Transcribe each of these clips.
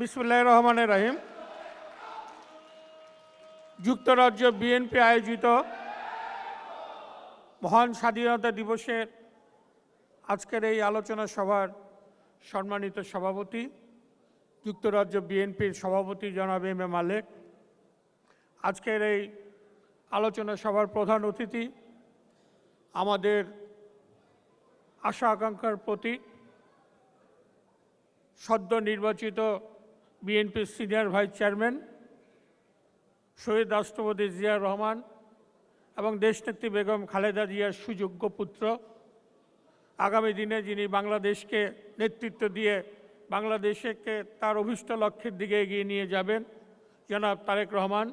বিসমুল্লাহ রহমান রাহিম। যুক্তরাজ্য বিএনপি আয়োজিত মহান স্বাধীনতা দিবসের আজকের এই আলোচনা সভার সম্মানিত সভাপতি, যুক্তরাজ্য বিএনপির সভাপতি জনাব এম এ মালেক। আজকের এই আলোচনা সভার প্রধান অতিথি আমাদের আশা আকাঙ্ক্ষার প্রতীক, সদ্য নির্বাচিত বিএনপির সিনিয়র ভাইস চেয়ারম্যান শহীদ রাষ্ট্রপতি জিয়া রহমান এবং দেশনেত্রী বেগম খালেদা জিয়ার সুযোগ্য পুত্র। আগামী দিনে যিনি বাংলাদেশকে নেতৃত্ব দিয়ে বাংলাদেশকে তার অভিষ্ট লক্ষ্যের দিকে এগিয়ে নিয়ে যাবেন, জনাব তারেক রহমান।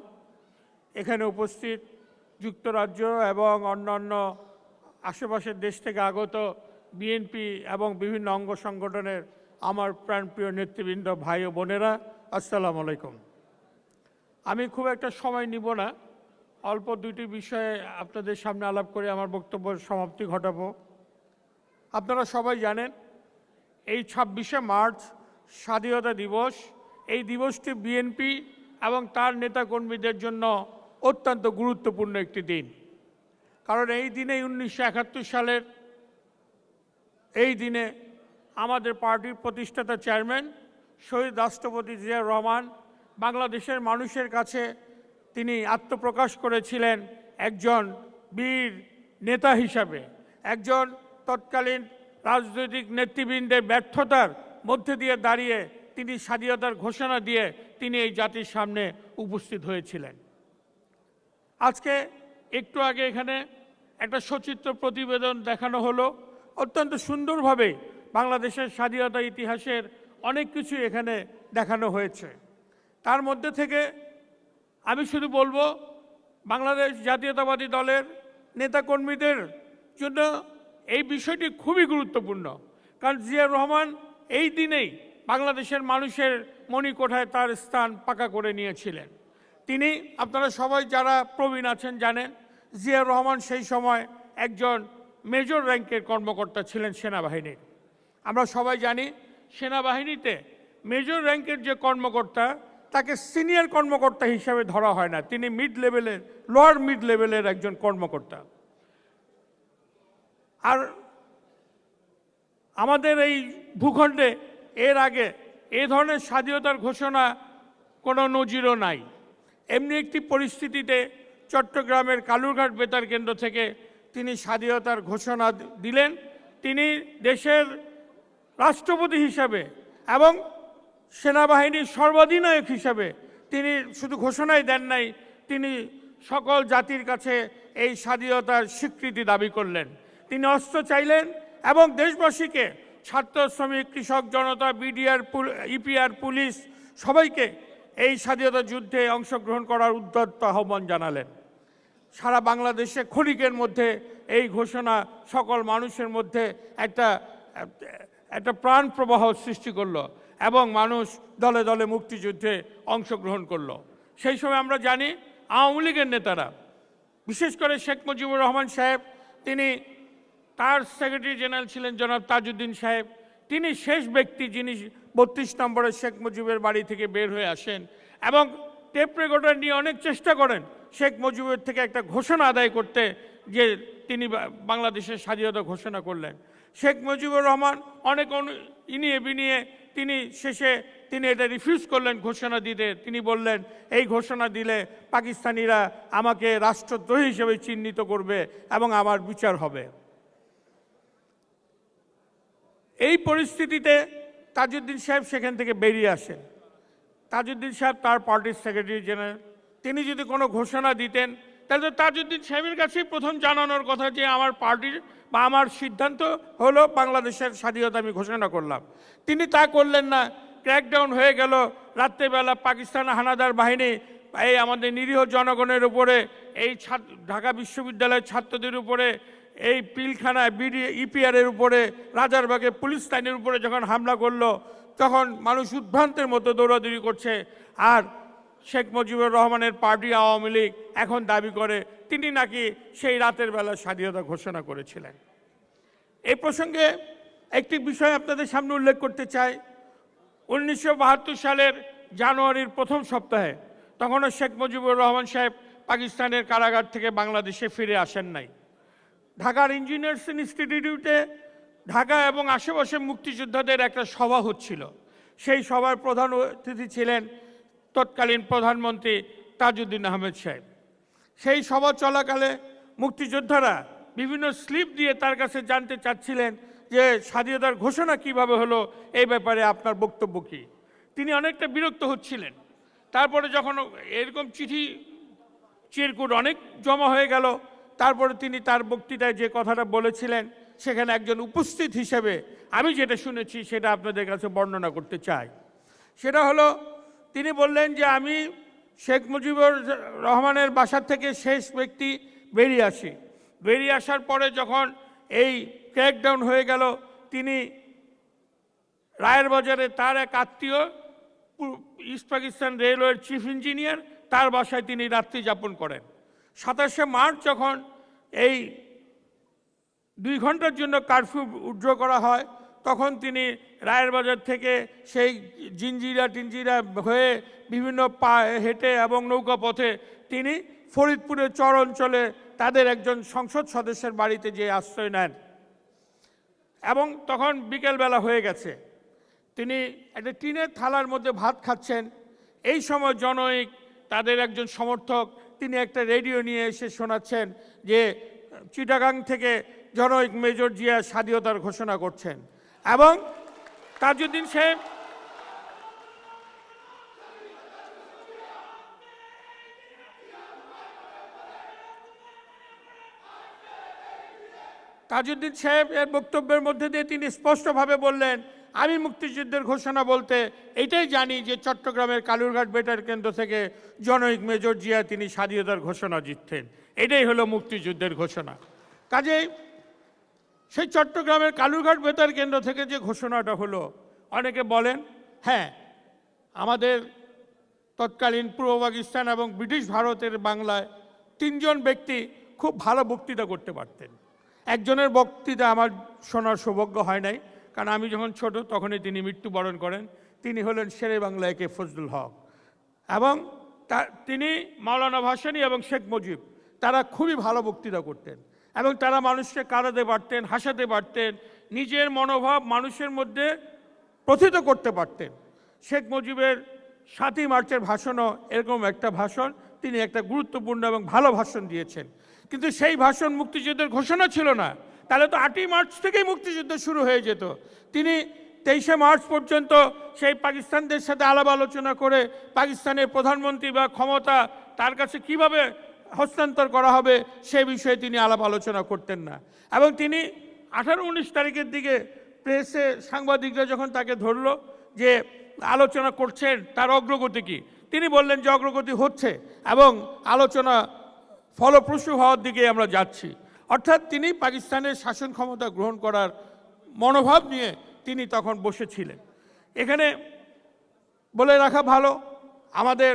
এখানে উপস্থিত যুক্তরাজ্য এবং অন্যান্য আশেপাশের দেশ থেকে আগত বিএনপি এবং বিভিন্ন অঙ্গ সংগঠনের আমার প্রাণপ্রিয় নেতৃবৃন্দ ভাই ও বোনেরা, আসসালামু আলাইকুম। আমি খুব একটা সময় নিব না, অল্প দুইটি বিষয়ে আপনাদের সামনে আলাপ করে আমার বক্তব্য সমাপ্তি ঘটাবো। আপনারা সবাই জানেন, এই ছাব্বিশে মার্চ স্বাধীনতা দিবস, এই দিবসটি বিএনপি এবং তার নেতাকর্মীদের জন্য অত্যন্ত গুরুত্বপূর্ণ একটি দিন। কারণ এই দিনে উনিশশো সালের এই দিনে আমাদের পার্টির প্রতিষ্ঠাতা চেয়ারম্যান শহীদ রাষ্ট্রপতি জিয়াউর রহমান, বাংলাদেশের মানুষের কাছে তিনি আত্মপ্রকাশ করেছিলেন একজন বীর নেতা হিসাবে, একজন তৎকালীন রাজনৈতিক নেতৃবৃন্দের ব্যর্থতার মধ্যে দিয়ে দাঁড়িয়ে তিনি স্বাধীনতার ঘোষণা দিয়ে তিনি এই জাতির সামনে উপস্থিত হয়েছিলেন। আজকে একটু আগে এখানে একটা সচিত্র প্রতিবেদন দেখানো হলো। অত্যন্ত সুন্দরভাবে বাংলাদেশের স্বাধীনতা ইতিহাসের অনেক কিছু এখানে দেখানো হয়েছে। তার মধ্যে থেকে আমি শুধু বলব, বাংলাদেশ জাতীয়তাবাদী দলের নেতাকর্মীদের জন্য এই বিষয়টি খুবই গুরুত্বপূর্ণ। কারণ জিয়া রহমান এই দিনেই বাংলাদেশের মানুষের মণিকোঠায় তার স্থান পাকা করে নিয়েছিলেন। তিনি, আপনারা সবাই যারা প্রবীণ আছেন জানেন জিয়া রহমান সেই সময় একজন মেজর র্যাঙ্কের কর্মকর্তা ছিলেন সেনাবাহিনীর। আমরা সবাই জানি সেনাবাহিনীতে মেজর র্যাঙ্কের যে কর্মকর্তা, তাকে সিনিয়র কর্মকর্তা হিসাবে ধরা হয় না। তিনি মিড লেভেলের লোয়ার মিড লেভেলের একজন কর্মকর্তা। আর আমাদের এই ভূখণ্ডে এর আগে এ ধরনের স্বাধীনতার ঘোষণা কোনো নজিরও নাই। এমনি একটি পরিস্থিতিতে চট্টগ্রামের কালুরঘাট বেতার কেন্দ্র থেকে তিনি স্বাধীনতার ঘোষণা দিলেন। তিনি দেশের রাষ্ট্রপতি হিসাবে এবং সেনাবাহিনীর সর্বাধিনায়ক হিসাবে তিনি শুধু ঘোষণাই দেন নাই, তিনি সকল জাতির কাছে এই স্বাধীনতার স্বীকৃতি দাবি করলেন। তিনি অস্ত্র চাইলেন এবং দেশবাসীকে ছাত্র, শ্রমিক, কৃষক, জনতা, বিডিআর ইপিআর, পুলিশ সবাইকে এই স্বাধীনতা যুদ্ধে অংশগ্রহণ করার উদ্যত্ত আহ্বান জানালেন। সারা বাংলাদেশে ক্ষণিকের মধ্যে এই ঘোষণা সকল মানুষের মধ্যে একটা একটা প্রাণ প্রবাহ সৃষ্টি করল এবং মানুষ দলে দলে মুক্তিযুদ্ধে অংশগ্রহণ করল। সেই সময় আমরা জানি আওয়ামী লীগের নেতারা, বিশেষ করে শেখ মুজিবুর রহমান সাহেব, তিনি তার সেক্রেটারি জেনারেল ছিলেন জনাব তাজউদ্দিন সাহেব, তিনি শেষ ব্যক্তি যিনি বত্রিশ নম্বরে শেখ মুজিবের বাড়ি থেকে বের হয়ে আসেন এবং টেপ রেকর্ডার নিয়ে অনেক চেষ্টা করেন শেখ মুজিবের থেকে একটা ঘোষণা আদায় করতে যে তিনি বাংলাদেশের স্বাধীনতা ঘোষণা করলেন। শেখ মুজিবুর রহমান অনেক ইনিয়ে বিনিয়ে তিনি শেষে তিনি এটা রিফিউজ করলেন, ঘোষণা দিতে। তিনি বললেন, এই ঘোষণা দিলে পাকিস্তানিরা আমাকে রাষ্ট্রদ্রোহী হিসেবে চিহ্নিত করবে এবং আমার বিচার হবে। এই পরিস্থিতিতে তাজউদ্দিন সাহেব সেখান থেকে বেরিয়ে আসেন। তাজউদ্দিন সাহেব তার পার্টির সেক্রেটারি জেনারেল। তিনি যদি কোনো ঘোষণা দিতেন, তাহলে তো তাজউদ্দিন সাহেবের কাছেই প্রথম জানানোর কথা যে আমার পার্টির বা আমার সিদ্ধান্ত হলো বাংলাদেশের স্বাধীনতা আমি ঘোষণা করলাম। তিনি তা করলেন না। ক্র্যাকডাউন হয়ে গেল। রাত্রেবেলা পাকিস্তান হানাদার বাহিনী, এই আমাদের নিরীহ জনগণের উপরে, এই ঢাকা বিশ্ববিদ্যালয়ের ছাত্রদের উপরে, এই পিলখানায় বিডি, ইপিআরের উপরে, রাজারবাগে পুলিশ লাইনের উপরে যখন হামলা করল, তখন মানুষ উদ্ভ্রান্তের মতো দৌড়াদৌড়ি করছে। আর শেখ মুজিবুর রহমানের পার্টি আওয়ামী লীগ এখন দাবি করে তিনি নাকি সেই রাতের বেলা স্বাধীনতা ঘোষণা করেছিলেন। এই প্রসঙ্গে একটি বিষয় আপনাদের সামনে উল্লেখ করতে চাই। উনিশশো বাহাত্তর সালের জানুয়ারির প্রথম সপ্তাহে তখনও শেখ মুজিবুর রহমান সাহেব পাকিস্তানের কারাগার থেকে বাংলাদেশে ফিরে আসেন নাই। ঢাকার ইঞ্জিনিয়ার্স ইনস্টিটিউটে ঢাকা এবং আশেপাশে মুক্তিযোদ্ধাদের একটা সভা হচ্ছিল। সেই সভার প্রধান অতিথি ছিলেন তৎকালীন প্রধানমন্ত্রী তাজউদ্দিন আহমেদ সাহেব। সেই সভা চলাকালে মুক্তিযোদ্ধারা বিভিন্ন স্লিপ দিয়ে তার কাছে জানতে চাচ্ছিলেন যে স্বাধীনতার ঘোষণা কীভাবে হলো, এই ব্যাপারে আপনার বক্তব্য কী? তিনি অনেকটা বিরক্ত হচ্ছিলেন। তারপরে যখন এরকম চিঠি চিরকুট অনেক জমা হয়ে গেল, তারপরে তিনি তার বক্তৃতায় যে কথাটা বলেছিলেন, সেখানে একজন উপস্থিত হিসেবে আমি যেটা শুনেছি সেটা আপনাদের কাছে বর্ণনা করতে চাই। সেটা হলো, তিনি বললেন যে আমি শেখ মুজিবুর রহমানের বাসার থেকে শেষ ব্যক্তি বেরিয়ে আসি বেরিয়ে আসার পরে যখন এই ক্র্যাকডাউন হয়ে গেল তিনি রায়ের বাজারে তার এক আত্মীয় ইস্ট পাকিস্তান রেলওয়ের চিফ ইঞ্জিনিয়ার তার বাসায় তিনি রাত্রি যাপন করেন সাতাশে মার্চ যখন এই দুই ঘণ্টার জন্য কারফিউ উড্র করা হয় তখন তিনি রায়ের বাজার থেকে সেই জিঞ্জিরা টিঞ্জিরা হয়ে বিভিন্ন পা হেঁটে এবং নৌকা পথে তিনি ফরিদপুরের চর অঞ্চলে তাদের একজন সংসদ সদস্যের বাড়িতে যে আশ্রয় নেন। এবং তখন বিকেলবেলা হয়ে গেছে। তিনি একটা টিনের থালার মধ্যে ভাত খাচ্ছেন। এই সময় জনৈক তাদের একজন সমর্থক, তিনি একটা রেডিও নিয়ে এসে শোনাচ্ছেন যে, চিটাগাং থেকে জনৈক মেজর জিয়া স্বাধীনতার ঘোষণা করছেন। এবং তাজউদ্দিন সাহেব তাজউদ্দিন সাহেব এর বক্তব্যের মধ্যে দিয়ে তিনি স্পষ্টভাবে বললেন, আমি মুক্তিযুদ্ধের ঘোষণা বলতে এটাই জানি যে চট্টগ্রামের কালুরঘাট বেটার কেন্দ্র থেকে জনৈক মেজর জিয়া তিনি স্বাধীনতার ঘোষণা জিততেন। এটাই হলো মুক্তিযুদ্ধের ঘোষণা। কাজেই সেই চট্টগ্রামের কালুরঘাট বেতার কেন্দ্র থেকে যে ঘোষণাটা হলো, অনেকে বলেন হ্যাঁ আমাদের তৎকালীন পূর্ব পাকিস্তান এবং ব্রিটিশ ভারতের বাংলায় তিনজন ব্যক্তি খুব ভালো বক্তৃতা করতে পারতেন। একজনের বক্তৃতা আমার শোনার সৌভাগ্য হয় নাই, কারণ আমি যখন ছোট তখনই তিনি মৃত্যুবরণ করেন, তিনি হলেন শেরে বাংলা একে ফজলুল হক। এবং তিনি মাওলানা ভাসানী এবং শেখ মুজিব, তারা খুবই ভালো বক্তৃতা করতেন। এবং তারা মানুষকে কাঁদাতে পারতেন, হাসাতে পারতেন, নিজের মনোভাব মানুষের মধ্যে প্রথিত করতে পারতেন। শেখ মুজিবের সাতই মার্চের ভাষণও এরকম একটা ভাষণ, তিনি একটা গুরুত্বপূর্ণ এবং ভালো ভাষণ দিয়েছেন। কিন্তু সেই ভাষণ মুক্তিযুদ্ধের ঘোষণা ছিল না। তাহলে তো আটই মার্চ থেকেই মুক্তিযুদ্ধ শুরু হয়ে যেত। তিনি তেইশে মার্চ পর্যন্ত সেই পাকিস্তানদের সাথে আলাপ আলোচনা করে পাকিস্তানের প্রধানমন্ত্রী বা ক্ষমতা তার কাছে কীভাবে হস্তান্তর করা হবে, সে বিষয়ে তিনি আলাপ আলোচনা করতেন না। এবং তিনি আঠারো উনিশ তারিখের দিকে প্রেসে সাংবাদিকরা যখন তাকে ধরল যে আলোচনা করছেন, তার অগ্রগতি কি? তিনি বললেন যে অগ্রগতি হচ্ছে এবং আলোচনা ফলপ্রসূ হওয়ার দিকে আমরা যাচ্ছি। অর্থাৎ তিনি পাকিস্তানের শাসন ক্ষমতা গ্রহণ করার মনোভাব নিয়ে তিনি তখন বসেছিলেন। এখানে বলে রাখা ভালো, আমাদের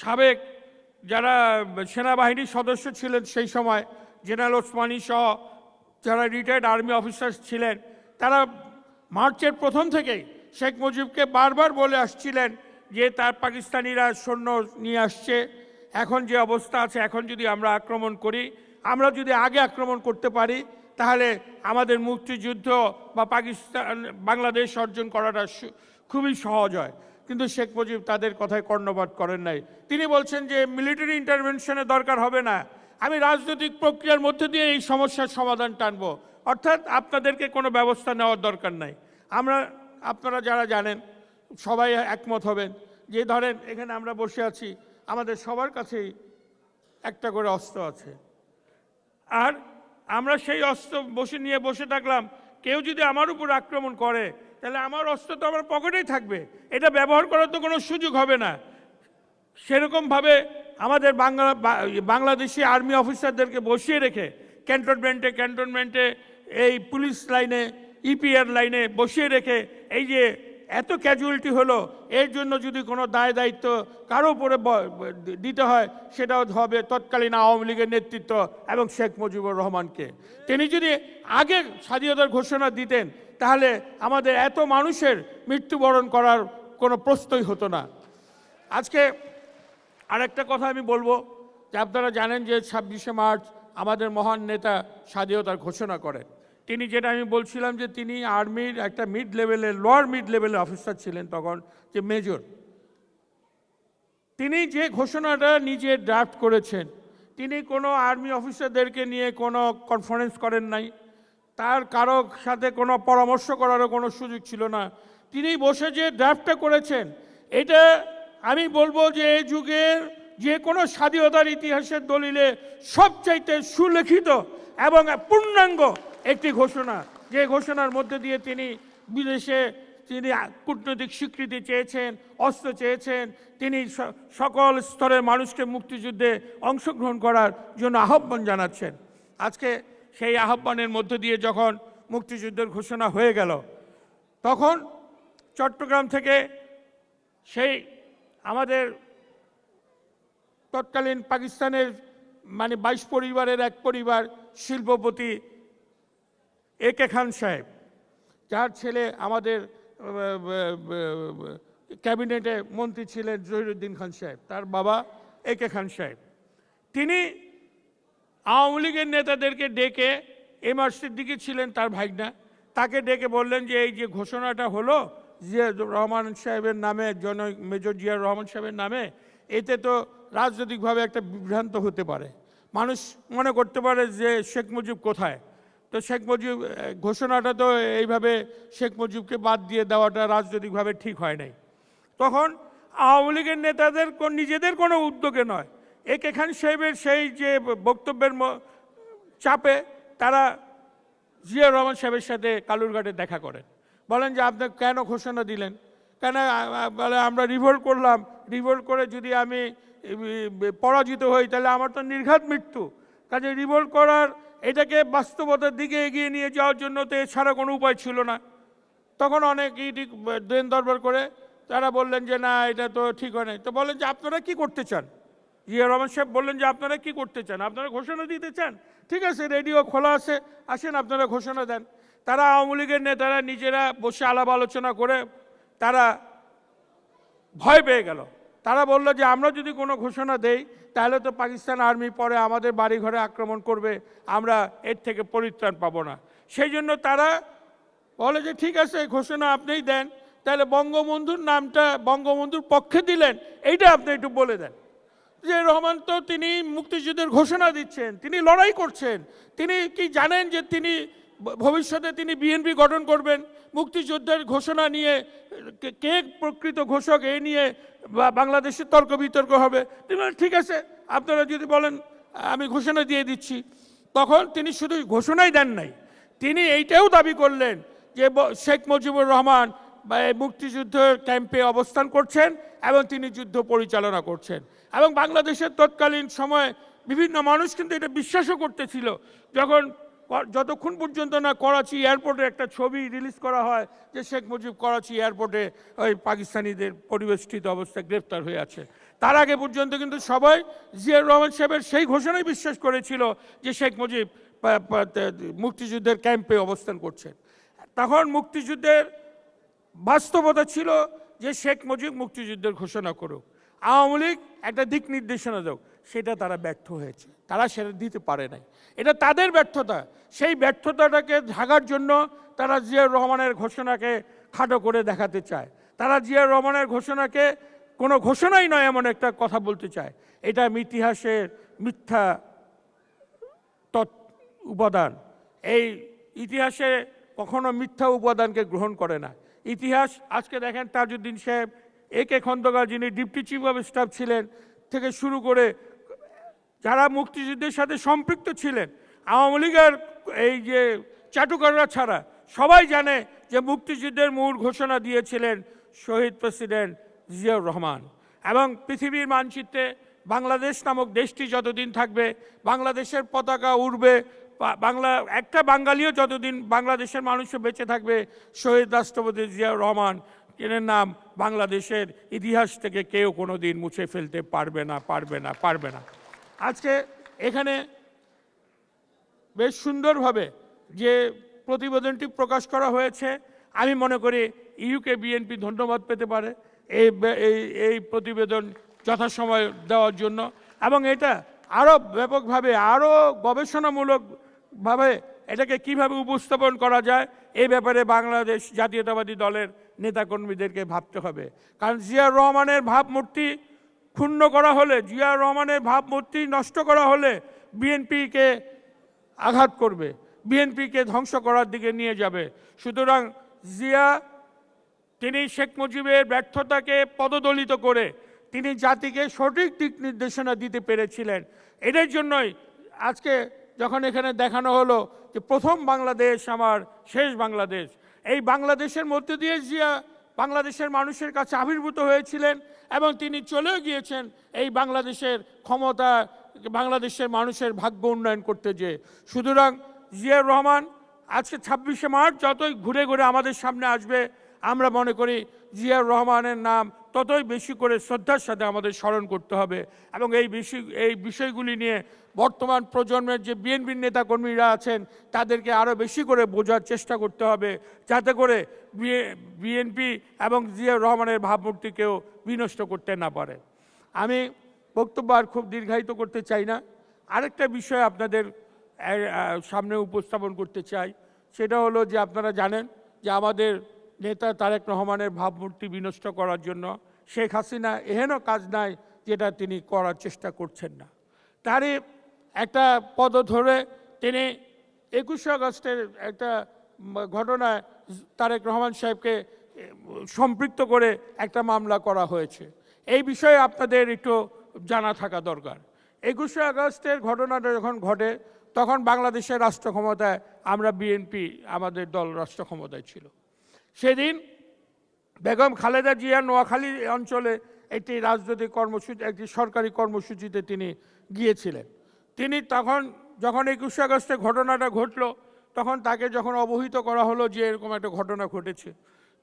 সাবেক যারা সেনাবাহিনীর সদস্য ছিলেন সেই সময়, জেনারেল ওসমানী সহ যারা রিটায়ার্ড আর্মি অফিসার ছিলেন, তারা মার্চের প্রথম থেকেই শেখ মুজিবকে বারবার বলে আসছিলেন যে তার পাকিস্তানিরা সৈন্য নিয়ে আসছে, এখন যে অবস্থা আছে, এখন যদি আমরা আক্রমণ করি, আমরা যদি আগে আক্রমণ করতে পারি, তাহলে আমাদের মুক্তিযুদ্ধ বা পাকিস্তান, বাংলাদেশ অর্জন করাটা খুবই সহজ হয়। কিন্তু শেখ মুজিব তাদের কথায় কর্ণপাত করেন নাই। তিনি বলছেন যে মিলিটারি ইন্টারভেনশনের দরকার হবে না। আমি রাজনৈতিক প্রক্রিয়ার মধ্যে দিয়ে এই সমস্যার সমাধান টানবো। অর্থাৎ আপনাদেরকে কোনো ব্যবস্থা নেওয়ার দরকার নাই। আমরা, আপনারা যারা জানেন, সবাই একমত হবেন যে, ধরেন এখানে আমরা বসে আছি, আমাদের সবার কাছেই একটা করে অস্ত্র আছে। আর আমরা সেই অস্ত্র বসে, নিয়ে বসে থাকলাম। কেউ যদি আমার উপর আক্রমণ করে তাহলে আমার অস্ত্র তো আমার পকেটেই থাকবে। এটা ব্যবহার করার তো কোনো সুযোগ হবে না। সেরকমভাবে আমাদের বাংলা বাংলাদেশি আর্মি অফিসারদেরকে বসিয়ে রেখে ক্যান্টনমেন্টে ক্যান্টনমেন্টে এই পুলিশ লাইনে, ইপিআর লাইনে বসিয়ে রেখে এই যে এত ক্যাজুয়ালিটি হলো, এর জন্য যদি কোনো দায় দায়িত্ব কারও উপরে দিতে হয়, সেটাও হবে তৎকালীন আওয়ামী লীগের নেতৃত্ব এবং শেখ মুজিবুর রহমানকে। তিনি যদি আগে স্বাধীনতার ঘোষণা দিতেন তাহলে আমাদের এত মানুষের মৃত্যুবরণ করার কোনো প্রশ্নই হতো না। আজকে আরেকটা কথা আমি বলব, যে আপনারা জানেন যে ছাব্বিশে মার্চ আমাদের মহান নেতা স্বাধীনতার ঘোষণা করেন। তিনি যেটা আমি বলছিলাম যে তিনি আর্মির একটা মিড লেভেলের লোয়ার মিড লেভেলের অফিসার ছিলেন তখন, যে মেজর। তিনি যে ঘোষণাটা নিজে ড্রাফট করেছেন, তিনি কোনো আর্মি অফিসারদেরকে নিয়ে কোনো কনফারেন্স করেন নাই। তার কারও সাথে কোনো পরামর্শ করারও কোনো সুযোগ ছিল না। তিনি বসে যে ড্রাফটটা করেছেন, এটা আমি বলব যে এই যুগের যে কোনো স্বাধীনতার ইতিহাসের দলিলে সবচাইতে সুলিখিত এবং পূর্ণাঙ্গ একটি ঘোষণা। যে ঘোষণার মধ্যে দিয়ে তিনি বিদেশে তিনি কূটনৈতিক স্বীকৃতি চেয়েছেন, অস্ত্র চেয়েছেন, তিনি সকল স্তরের মানুষকে মুক্তিযুদ্ধে অংশগ্রহণ করার জন্য আহ্বান জানাচ্ছেন। আজকে সেই আহ্বানের মধ্য দিয়ে যখন মুক্তিযুদ্ধের ঘোষণা হয়ে গেল, তখন চট্টগ্রাম থেকে সেই আমাদের তৎকালীন পাকিস্তানের মানে বাইশ পরিবারের এক পরিবার শিল্পপতি এ কে খান সাহেব, যার ছেলে আমাদের, ক্যাবিনেটে মন্ত্রী ছিলেন জহিরুদ্দিন খান সাহেব, তার বাবা এ কে খান সাহেব। তিনি আওয়ামী লীগের নেতাদেরকে ডেকে এম আর সিদ্দিকি ছিলেন তার ভাইনা তাকে ডেকে বললেন যে, এই যে ঘোষণাটা হলো জিয়া রহমান সাহেবের নামে, জন মেজর জিয়া রহমান সাহেবের নামে, এতে তো রাজনৈতিকভাবে একটা বিভ্রান্ত হতে পারে। মানুষ মনে করতে পারে যে, শেখ মুজিব কোথায়? তো শেখ মুজিব, ঘোষণাটা তো এইভাবে শেখ মুজিবকে বাদ দিয়ে দেওয়াটা রাজনৈতিকভাবে ঠিক হয় নাই। তখন আওয়ামী লীগের নেতাদের নিজেদের কোনো উদ্যোগে নয়। এ কে খান সাহেবের সেই যে বক্তব্যের চাপে তারা জিয়া রহমান সাহেবের সাথে কালুরঘাটে দেখা করেন। বলেন যে, আপনি কেন ঘোষণা দিলেন? কেন বলে আমরা রিভোল্ট করলাম। রিভোল্ট করে যদি আমি পরাজিত হই, তাহলে আমার তো নির্ঘাত মৃত্যু। কাজে রিভোল্ট করার এটাকে বাস্তবতার দিকে এগিয়ে নিয়ে যাওয়ার জন্য তো এছাড়া কোনো উপায় ছিল না। তখন অনেক ইটি দেন দরবার করে তারা বললেন যে, না, এটা তো ঠিক হয় নাই। তো বলেন যে, আপনারা কি করতে চান? জিয়া রহমান সাহেব বললেন যে আপনারা কি করতে চান? আপনারা ঘোষণা দিতে চান? ঠিক আছে, রেডিও খোলা আছে, আসেন, আপনারা ঘোষণা দেন। তারা আওয়ামী লীগের নেতারা নিজেরা বসে আলাপ আলোচনা করে তারা ভয় পেয়ে গেল। তারা বলল যে, আমরা যদি কোনো ঘোষণা দেই, তাহলে তো পাকিস্তান আর্মি পরে আমাদের বাড়ি ঘরে আক্রমণ করবে, আমরা এর থেকে পরিত্রাণ পাবো না। সেই জন্য তারা বলে যে, ঠিক আছে, ঘোষণা আপনিই দেন। তাহলে বঙ্গবন্ধুর নামটা বঙ্গবন্ধুর পক্ষে দিলেন, এইটা আপনি একটু বলে দেন। যে রহমান তো তিনি মুক্তিযুদ্ধের ঘোষণা দিচ্ছেন, তিনি লড়াই করছেন, তিনি কি জানেন যে তিনি ভবিষ্যতে তিনি বিএনপি গঠন করবেন? মুক্তিযুদ্ধের ঘোষণা নিয়ে কে- প্রকৃত ঘোষক এই নিয়ে বা বাংলাদেশের তর্ক বিতর্ক হবে? তিনি ঠিক আছে, আপনারা যদি বলেন, আমি ঘোষণা দিয়ে দিচ্ছি। তখন তিনি শুধু ঘোষণাই দেন নাই, তিনি এইটাও দাবি করলেন যে শেখ মুজিবুর রহমান মুক্তিযুদ্ধের ক্যাম্পে অবস্থান করছেন এবং তিনি যুদ্ধ পরিচালনা করছেন। এবং বাংলাদেশের তৎকালীন সময়ে বিভিন্ন মানুষ কিন্তু এটা বিশ্বাসও করতেছিল। যখন যতক্ষণ পর্যন্ত না করাচি এয়ারপোর্টে একটা ছবি রিলিজ করা হয় যে শেখ মুজিব করাচি এয়ারপোর্টে ওই পাকিস্তানিদের পরিবেষ্টিত অবস্থায় গ্রেপ্তার হয়ে আছে। তার আগে পর্যন্ত কিন্তু সবাই জিয়াউর রহমান সাহেবের সেই ঘোষণাই বিশ্বাস করেছিল যে শেখ মুজিব মুক্তিযুদ্ধের ক্যাম্পে অবস্থান করছেন। তখন মুক্তিযুদ্ধের বাস্তবতা ছিল যে শেখ মুজিব মুক্তিযুদ্ধের ঘোষণা করুক। আওয়ামী লীগ একটা দিক নির্দেশনা দেওক সেটা তারা ব্যর্থ হয়েছে। তারা সেটা দিতে পারে নাই। এটা তাদের ব্যর্থতা। সেই ব্যর্থতাটাকে ঢাকার জন্য তারা জিয়াউর রহমানের ঘোষণাকে খাটো করে দেখাতে চায়। তারা জিয়াউর রহমানের ঘোষণাকে, কোনো ঘোষণাই নয় এমন একটা কথা বলতে চায়। এটা ইতিহাসের মিথ্যা তৎ- উপাদান। এই ইতিহাসে কখনো মিথ্যা উপাদানকে গ্রহণ করে না। ইতিহাস, আজকে দেখেন তাজউদ্দিন সাহেব এ কে খন্দকার যিনি ডিপটি চিফ অফ স্টাফ ছিলেন থেকে শুরু করে যারা মুক্তিযুদ্ধের সাথে সম্পৃক্ত ছিলেন, আওয়ামী লীগের এই যে চাটুকাররা ছাড়া সবাই জানে যে মুক্তিযুদ্ধের মূল ঘোষণা দিয়েছিলেন শহীদ প্রেসিডেন্ট জিয়াউর রহমান। এবং পৃথিবীর মানচিত্রে বাংলাদেশ নামক দেশটি যতদিন থাকবে, বাংলাদেশের পতাকা উড়বে বাংলা, একটা বাঙালিও যতদিন বাংলাদেশের মানুষও বেঁচে থাকবে, শহীদ রাষ্ট্রপতি জিয়াউর রহমান এর নাম বাংলাদেশের ইতিহাস থেকে কেউ কোনো দিন মুছে ফেলতে পারবে না পারবে না পারবে না। আজকে এখানে বেশ সুন্দরভাবে যে প্রতিবেদনটি প্রকাশ করা হয়েছে, আমি মনে করি ইউকে বিএনপি ধন্যবাদ পেতে পারে এই এই প্রতিবেদন যথাসময় দেওয়ার জন্য। এবং এটা আরও ব্যাপকভাবে আরও গবেষণামূলকভাবে এটাকে কীভাবে উপস্থাপন করা যায় এই ব্যাপারে বাংলাদেশ জাতীয়তাবাদী দলের নেতাকর্মীদেরকে ভাবতে হবে। কারণ জিয়া রহমানের ভাবমূর্তি ক্ষুণ্ণ করা হলে, জিয়া রহমানের ভাবমূর্তি নষ্ট করা হলে বিএনপিকে আঘাত করবে, বিএনপিকে ধ্বংস করার দিকে নিয়ে যাবে। সুতরাং জিয়া, তিনি শেখ মুজিবের ব্যর্থতাকে পদদলিত করে তিনি জাতিকে সঠিক দিক নির্দেশনা দিতে পেরেছিলেন। এটার জন্যই আজকে যখন এখানে দেখানো হলো যে প্রথম বাংলাদেশ আমার শেষ বাংলাদেশ এই বাংলাদেশের মধ্যে দিয়ে জিয়া বাংলাদেশের মানুষের কাছে আবির্ভূত হয়েছিলেন এবং তিনি চলেও গিয়েছেন এই বাংলাদেশের ক্ষমতা, বাংলাদেশের মানুষের ভাগ্য উন্নয়ন করতে যে সুতরাং জিয়াউর রহমান, আজকে ছাব্বিশে মার্চ, যতই ঘুরে ঘুরে আমাদের সামনে আসবে, আমরা মনে করি জিয়াউর রহমানের নাম ততই বেশি করে শ্রদ্ধার সাথে আমাদের স্মরণ করতে হবে এবং এই বিষয় এই বিষয়গুলি নিয়ে বর্তমান প্রজন্মের যে বিএনপির নেতাকর্মীরা আছেন, তাদেরকে আরও বেশি করে বোঝার চেষ্টা করতে হবে যাতে করে বিএনপি এবং জিয়াউর রহমানের ভাবমূর্তিকেও বিনষ্ট করতে না পারে। আমি বক্তব্য আর খুব দীর্ঘায়িত করতে চাই না। আরেকটা বিষয় আপনাদের সামনে উপস্থাপন করতে চাই। সেটা হলো যে আপনারা জানেন যে আমাদের নেতা তারেক রহমানের ভাবমূর্তি বিনষ্ট করার জন্য শেখ হাসিনা এহেন কাজ নাই যেটা তিনি করার চেষ্টা করছেন না। তারই একটা পদ ধরে তিনি একুশে আগস্টের একটা ঘটনায় তারেক রহমান সাহেবকে সম্পৃক্ত করে একটা মামলা করা হয়েছে। এই বিষয়ে আপনাদের একটু জানা থাকা দরকার। একুশে আগস্টের ঘটনাটা যখন ঘটে, তখন বাংলাদেশের রাষ্ট্র ক্ষমতায় আমরা বিএনপি, আমাদের দল রাষ্ট্র ক্ষমতায় ছিল। সেদিন বেগম খালেদা জিয়া নোয়াখালী অঞ্চলে একটি রাজনৈতিক কর্মসূচি, একটি সরকারি কর্মসূচিতে তিনি গিয়েছিলেন। তিনি তখন, যখন একুশে আগস্টে ঘটনাটা ঘটলো, তখন তাকে যখন অবহিত করা হলো যে এরকম একটা ঘটনা ঘটেছে,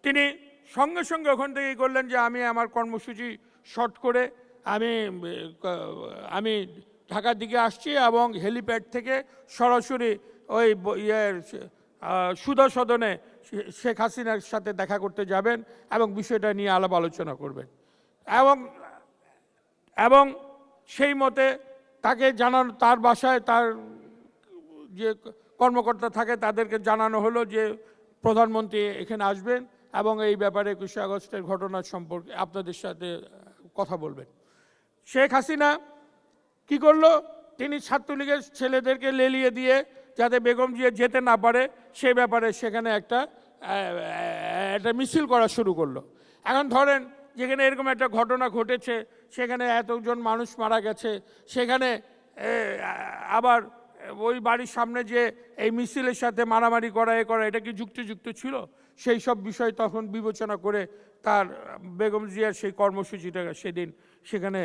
তিনি সঙ্গে সঙ্গে ওখান থেকেই করলেন যে আমি আমার কর্মসূচি শর্ট করে আমি আমি ঢাকার দিকে আসছি এবং হেলিপ্যাড থেকে সরাসরি ওই ব- সুধা সদনে শেখ হাসিনার সাথে দেখা করতে যাবেন এবং বিষয়টা নিয়ে আলাপ আলোচনা করবেন। এবং এবং সেই মতে তাকে জানানো, তার বাসায় তার যে কর্মকর্তা থাকে তাদেরকে জানানো হলো যে প্রধানমন্ত্রী এখানে আসবেন এবং এই ব্যাপারে একুশে আগস্টের ঘটনা সম্পর্কে আপনাদের সাথে কথা বলবেন। শেখ হাসিনা কি করল? তিনি ছাত্রলীগের ছেলেদেরকে লেলিয়ে দিয়ে যাতে বেগম জিয়া যেতে না পারে, সে ব্যাপারে সেখানে একটা একটা মিছিল করা শুরু করল। এখন ধরেন, যেখানে এরকম একটা ঘটনা ঘটেছে, সেখানে এতজন মানুষ মারা গেছে, সেখানে আবার ওই বাড়ির সামনে যে এই মিছিলের সাথে মারামারি করা, এ করা, এটা কি যুক্তিযুক্ত ছিল? সেই সব বিষয় তখন বিবেচনা করে তার বেগম জিয়ার সেই কর্মসূচিটা সেদিন সেখানে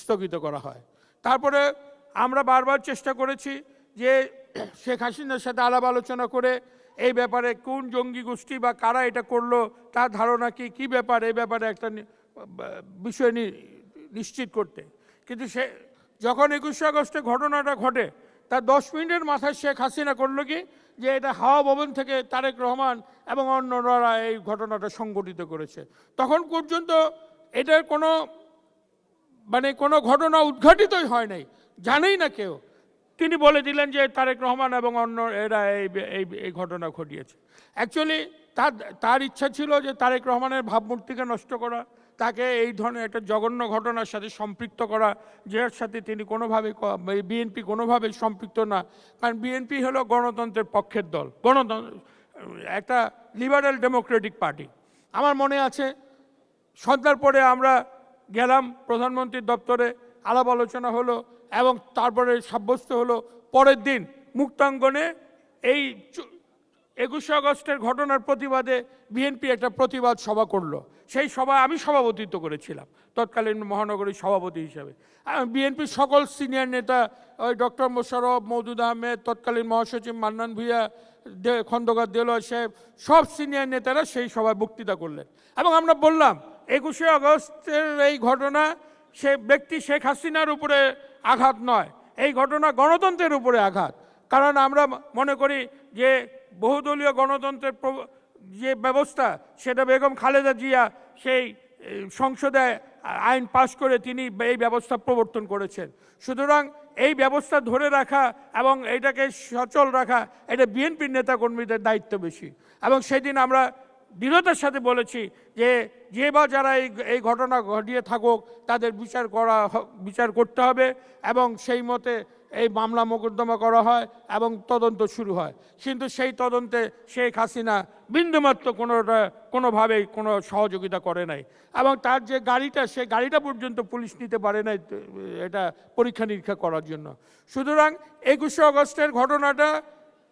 স্থগিত করা হয়। তারপরে আমরা বারবার চেষ্টা করেছি যে শেখ হাসিনার সাথে আলাপ আলোচনা করে এই ব্যাপারে কোন জঙ্গি গোষ্ঠী বা কারা এটা করল, তার ধারণা কি, কী ব্যাপার, এই ব্যাপারে একটা বিষয় নিশ্চিত করতে। কিন্তু সে যখন একুশে আগস্টে ঘটনাটা ঘটে, তার দশ মিনিটের মাথায় শেখ হাসিনা করল কি, যে এটা হাওয়া ভবন থেকে তারেক রহমান এবং অন্যরা এই ঘটনাটা সংগঠিত করেছে। তখন পর্যন্ত এটার কোনো মানে কোনো ঘটনা উদ্ঘাটিতই হয় নাই। জানেই না কেউ। তিনি বলে দিলেন যে তারেক রহমান এবং অন্য এরা এই এই ঘটনা ঘটিয়েছে। অ্যাকচুয়ালি তার তার ইচ্ছা ছিল যে তারেক রহমানের ভাবমূর্তিকে নষ্ট করা, তাকে এই ধরনের একটা জঘন্য ঘটনার সাথে সম্পৃক্ত করা যার সাথে তিনি কোনোভাবে বিএনপি কোনোভাবে সম্পৃক্ত না। কারণ বিএনপি হলো গণতন্ত্রের পক্ষের দল। গণতন্ত্র, একটা লিবারেল ডেমোক্রেটিক পার্টি আমার মনে আছে, সন্ধ্যার পরে আমরা গেলাম প্রধানমন্ত্রীর দপ্তরে, আলাপ আলোচনা হলো এবং তারপরে সাব্যস্ত হলো পরের দিন মুক্তাঙ্গনে এই একুশে আগস্টের ঘটনার প্রতিবাদে বিএনপি একটা প্রতিবাদ সভা করল। সেই সভায় আমি সভাপতিত্ব করেছিলাম, তৎকালীন মহানগরীর সভাপতি হিসেবে। বিএনপির সকল সিনিয়র নেতা, ওই ডক্টর মোশারফ মৌদুদ আহমেদ, তৎকালীন মহাসচিব মান্নান ভূঁইয়া, দে- খন্দকার দেলোয়ার সাহেব, সব সিনিয়র নেতারা সেই সভায় বক্তৃতা করলেন। এবং আমরা বললাম, একুশে আগস্টের এই ঘটনা সে ব্যক্তি শেখ হাসিনার উপরে আঘাত নয়। এই ঘটনা গণতন্ত্রের উপরে আঘাত। কারণ আমরা মনে করি যে বহুদলীয় গণতন্ত্রের যে ব্যবস্থা, সেটা বেগম খালেদা জিয়া সেই সংসদে আইন পাশ করে তিনি এই ব্যবস্থা প্রবর্তন করেছেন। সুতরাং এই ব্যবস্থা ধরে রাখা এবং এটাকে সচল রাখা, এটা বিএনপির নেতাকর্মীদের দায়িত্ব বেশি। এবং সেদিন আমরা দৃঢ়তার সাথে বলেছি যে যে বা যারা এই এই ঘটনা ঘটিয়ে থাকুক, তাদের বিচার করা বিচার করতে হবে এবং সেই মতে এই মামলা মোকদ্দমা করা হয় এবং তদন্ত শুরু হয়। কিন্তু সেই তদন্তে শেখ হাসিনা বিন্দুমাত্র কোনো কোনোভাবেই কোনো সহযোগিতা করে নাই এবং তার যে গাড়িটা, সে গাড়িটা পর্যন্ত পুলিশ নিতে পারে নাই, এটা পরীক্ষা নিরীক্ষা করার জন্য। সুতরাং একুশে আগস্টের ঘটনাটা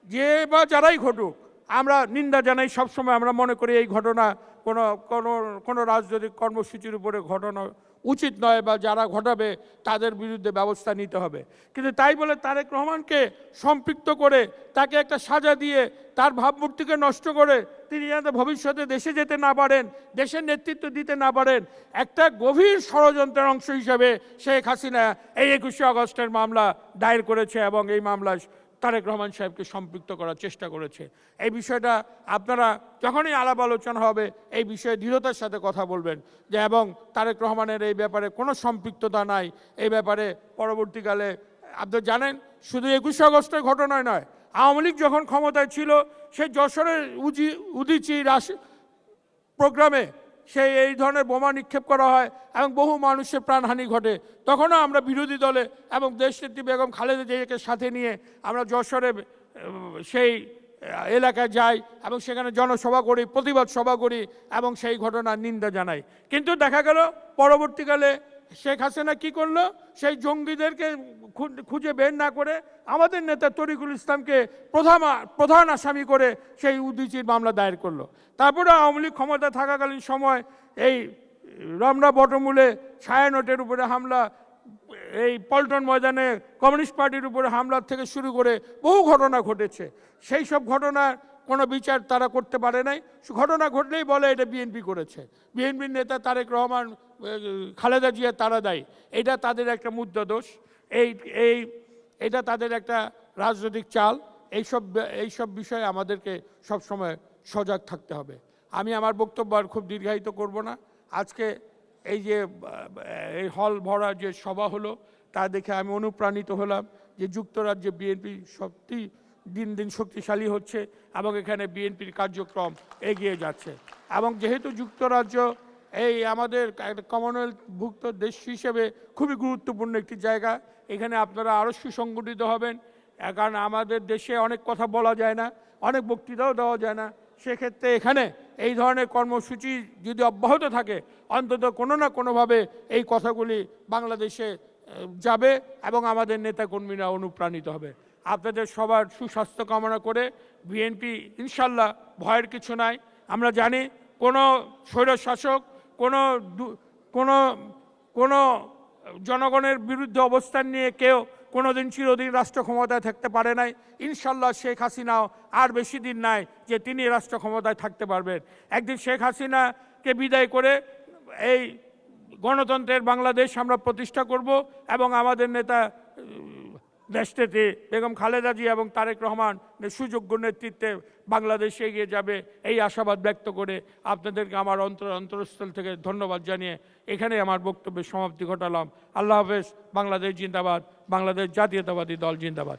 যে বা যারাই ঘটুক আমরা নিন্দা জানাই, সবসময় আমরা মনে করি এই ঘটনা কোনো কোনো কোনো রাজনৈতিক কর্মসূচির উপরে ঘটনা উচিত নয় বা যারা ঘটাবে তাদের বিরুদ্ধে ব্যবস্থা নিতে হবে। কিন্তু তাই বলে তারেক রহমানকে সম্পৃক্ত করে, তাকে একটা সাজা দিয়ে তার ভাবমূর্তিকে নষ্ট করে তিনি যাতে ভবিষ্যতে দেশে যেতে না পারেন, দেশের নেতৃত্ব দিতে না পারেন, একটা গভীর ষড়যন্ত্রের অংশ হিসেবে শেখ হাসিনা এই একুশে আগস্টের মামলা দায়ের করেছে এবং এই মামলায় তারেক রহমান সাহেবকে সম্পৃক্ত করার চেষ্টা করেছে। এই বিষয়টা আপনারা যখনই আলাপ আলোচনা হবে, এই বিষয়ে দৃঢ়তার সাথে কথা বলবেন যে, এবং তারেক রহমানের এই ব্যাপারে কোনো সম্পৃক্ততা নাই। এই ব্যাপারে পরবর্তীকালে, আপনি জানেন, শুধু একুশে আগস্টের ঘটনায় নয়, আওয়ামী লীগ যখন ক্ষমতায় ছিল সে যশোরের উজি উদিচি রাস প্রোগ্রামে সেই, এই ধরনের বোমা নিক্ষেপ করা হয় এবং বহু মানুষের প্রাণহানি ঘটে। তখনও আমরা বিরোধী দলে এবং দেশনেত্রী বেগম খালেদা জিয়াকে সাথে নিয়ে আমরা যশোরে সেই এলাকায় যাই এবং সেখানে জনসভা করি, প্রতিবাদ সভা করি এবং সেই ঘটনার নিন্দা জানাই। কিন্তু দেখা গেল, পরবর্তীকালে শেখ হাসিনা কি করল? সেই জঙ্গিদেরকে খুঁজে বের না করে আমাদের নেতা তরিকুল ইসলামকে প্রধান প্রধান আসামি করে সেই উদিচির মামলা দায়ের করল। তারপরে আওয়ামী লীগ ক্ষমতা থাকাকালীন সময় এই রমনা বটমূলে ছায়ানটের উপরে হামলা, এই পল্টন ময়দানে কমিউনিস্ট পার্টির উপরে হামলার থেকে শুরু করে বহু ঘটনা ঘটেছে। সেই সব ঘটনার কোনো বিচার তারা করতে পারে নাই। ঘটনা ঘটলেই বলে এটা বিএনপি করেছে। বিএনপির নেতা তারেক রহমান খালেদা জিয়া তারা দায়ী। এটা তাদের একটা মুদ্রা দোষ। এই এই, এটা তাদের একটা রাজনৈতিক চাল। এইসব এইসব বিষয়ে আমাদেরকে সবসময় সজাগ থাকতে হবে। আমি আমার বক্তব্য আর খুব দীর্ঘায়িত করব না। আজকে এই যে, এই হল ভরা যে সভা হলো, তা দেখে আমি অনুপ্রাণিত হলাম যে যুক্তরাজ্যে বিএনপি সত্যি দিন দিন শক্তিশালী হচ্ছে এবং এখানে বিএনপির কার্যক্রম এগিয়ে যাচ্ছে। এবং যেহেতু যুক্তরাজ্য এই আমাদের কমনওয়েলথভুক্ত দেশ হিসেবে খুবই গুরুত্বপূর্ণ একটি জায়গা, এখানে আপনারা আরও সুসংগঠিত হবেন। কারণ আমাদের দেশে অনেক কথা বলা যায় না, অনেক বক্তৃতাও দেওয়া যায় না। সেক্ষেত্রে এখানে এই ধরনের কর্মসূচি যদি অব্যাহত থাকে, অন্তত কোনো না কোনোভাবে এই কথাগুলি বাংলাদেশে যাবে এবং আমাদের নেতাকর্মীরা অনুপ্রাণিত হবে। আপনাদের সবার সুস্বাস্থ্য কামনা করে বিএনপি ইনশাল্লাহ ভয়ের কিছু নাই। আমরা জানি কোনো স্বৈরশাসক, কোনো কোনো কোনো জনগণের বিরুদ্ধে অবস্থান নিয়ে কেউ কোনোদিন চিরদিন রাষ্ট্র ক্ষমতায় থাকতে পারে নাই। ইনশাল্লাহ শেখ হাসিনাও আর বেশি দিন নাই যে তিনি রাষ্ট্র ক্ষমতায় থাকতে পারবেন। একদিন শেখ হাসিনাকে বিদায় করে এই গণতন্ত্রের বাংলাদেশ আমরা প্রতিষ্ঠা করব এবং আমাদের নেতা দেশটিতে বেগম খালেদা জিয়া এবং তারেক রহমান সুযোগ্য নেতৃত্বে বাংলাদেশে এগিয়ে যাবে, এই আশাবাদ ব্যক্ত করে আপনাদেরকে আমার অন্তর, অন্তরস্থল থেকে ধন্যবাদ জানিয়ে এখানে আমার বক্তব্যের সমাপ্তি ঘটালাম। আল্লাহ হাফেজ, বাংলাদেশ জিন্দাবাদ, বাংলাদেশ জাতীয়তাবাদী দল জিন্দাবাদ।